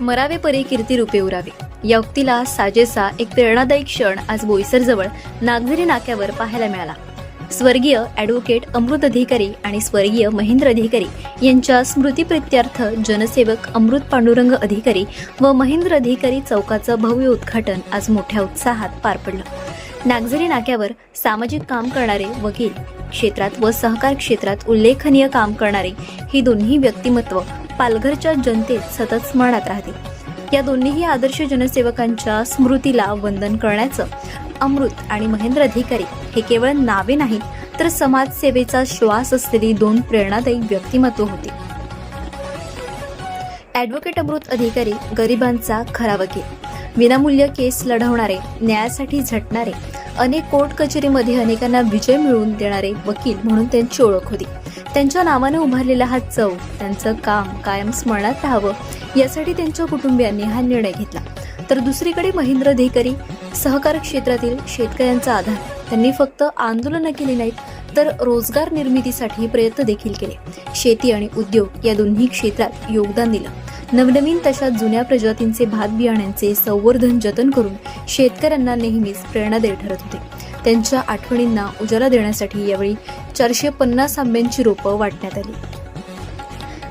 मरावे परी कीर्ती रूपे उरावे. या उक्तीला साजेसा एक प्रेरणादायी क्षण आज बोईसरजवळ नागझरी नाक्यावर पाहायला मिळाला. स्वर्गीय ॲडव्होकेट अमृत अधिकारी आणि स्वर्गीय महेंद्र अधिकारी यांच्या स्मृतीप्रित्यर्थ जनसेवक अमृत पांडुरंग अधिकारी व महेंद्र अधिकारी चौकाचं भव्य उद्घाटन आज मोठ्या उत्साहात पार पडलं. नागझरी नाक्यावर सामाजिक काम करणारे वकील क्षेत्रात व सहकार क्षेत्रात उल्लेखनीय काम करणारे ही दोन्ही व्यक्तिमत्व पालघरच्या जनतेत सतत स्मरणात राहतील या दोन्हीही आदर्श जनसेवकांच्या स्मृतीला वंदन करण्याचं अमृत आणि महेंद्र अधिकारी हे केवळ नावे नाहीत तर समाजसेवेचा श्वास असलेली दोन प्रेरणादायी व्यक्तिमत्व होते. ॲडव्होकेट अमृत अधिकारी गरिबांचा खरा वकील. विनामूल्य केस लढवणारे न्यायासाठी झटणारे अनेक कोर्ट कचेरीमध्ये अनेकांना विजय मिळवून देणारे वकील म्हणून त्यांची ओळख होती. त्यांच्या नावानं उभारलेला हा चव त्यांचं काम कायम स्मरणात राहावं यासाठी त्यांच्या कुटुंबियांनी हा निर्णय घेतला. तर दुसरीकडे महेंद्र अधिकारी सहकार क्षेत्रातील शेतकऱ्यांचा आधार. त्यांनी फक्त आंदोलनं केली नाहीत तर रोजगार निर्मितीसाठी प्रयत्न देखील केले. शेती आणि उद्योग या दोन्ही क्षेत्रात योगदान दिलं. नवनवीन तशा जुन्या प्रजातींचे भात बियाण्यांचे संवर्धन जतन करून शेतकऱ्यांना नेहमीच प्रेरणादायी ठरत होते. त्यांच्या आठवणींना उजाला देण्यासाठी यावेळी चारशे पन्नास आंब्यांची रोपं वाटण्यात आली.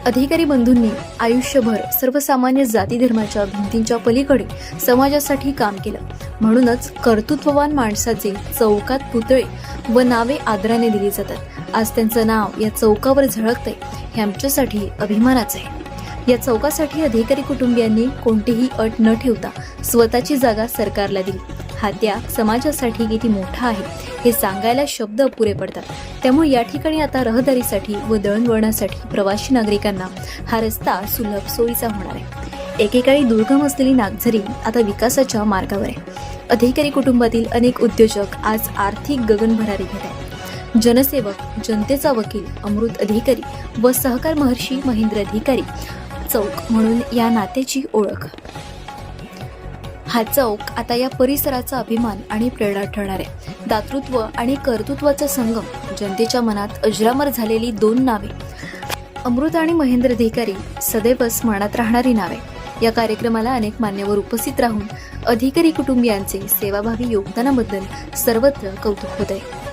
अधिकारी बंधूंनी आयुष्यभर सर्वसामान्य जाती धर्माच्या भिंतींच्या पलीकडे समाजासाठी काम केलं. म्हणूनच कर्तृत्ववान माणसाचे चौकात पुतळे व नावे आदराने दिली जातात. आज त्यांचं नाव या चौकावर झळकतंय हे आमच्यासाठी अभिमानाचं आहे. या चौकासाठी अधिकारी कुटुंबियांनी कोणतीही अट न ठेवता स्वतःची जागा सरकारला दिली. हा त्याग समाजासाठी किती मोठा आहे हे सांगायला शब्द अपुरे पडतात. त्यामुळे या ठिकाणी आता रहदारीसाठी व दळणवळणासाठी प्रवासी नागरिकांना हा रस्ता सुलभ सोयीचा होणार आहे. एकेकाळी दुर्गम असलेली नागझरी आता विकासाच्या मार्गावर आहे. अधिकारी कुटुंबातील अनेक उद्योजक आज आर्थिक गगनभरारी घेत आहेत. जनसेवक जनतेचा वकील अमृत अधिकारी व सहकार महर्षी महेंद्र अधिकारी चौक म्हणून या नात्याची ओळख. हा चौक आता या परिसराचा अभिमान आणि प्रेरणा ठरणार आहे. दातृत्व आणि कर्तृत्वाचा संगम जनतेच्या मनात अजरामर झालेली दोन नावे. अमृत आणि महेंद्र अधिकारी सदैव स्मरणात राहणारी नावे. या कार्यक्रमाला अनेक मान्यवर उपस्थित राहून अधिकारी कुटुंबियांचे सेवाभावी योगदानाबद्दल सर्वत्र कौतुक होत आहे.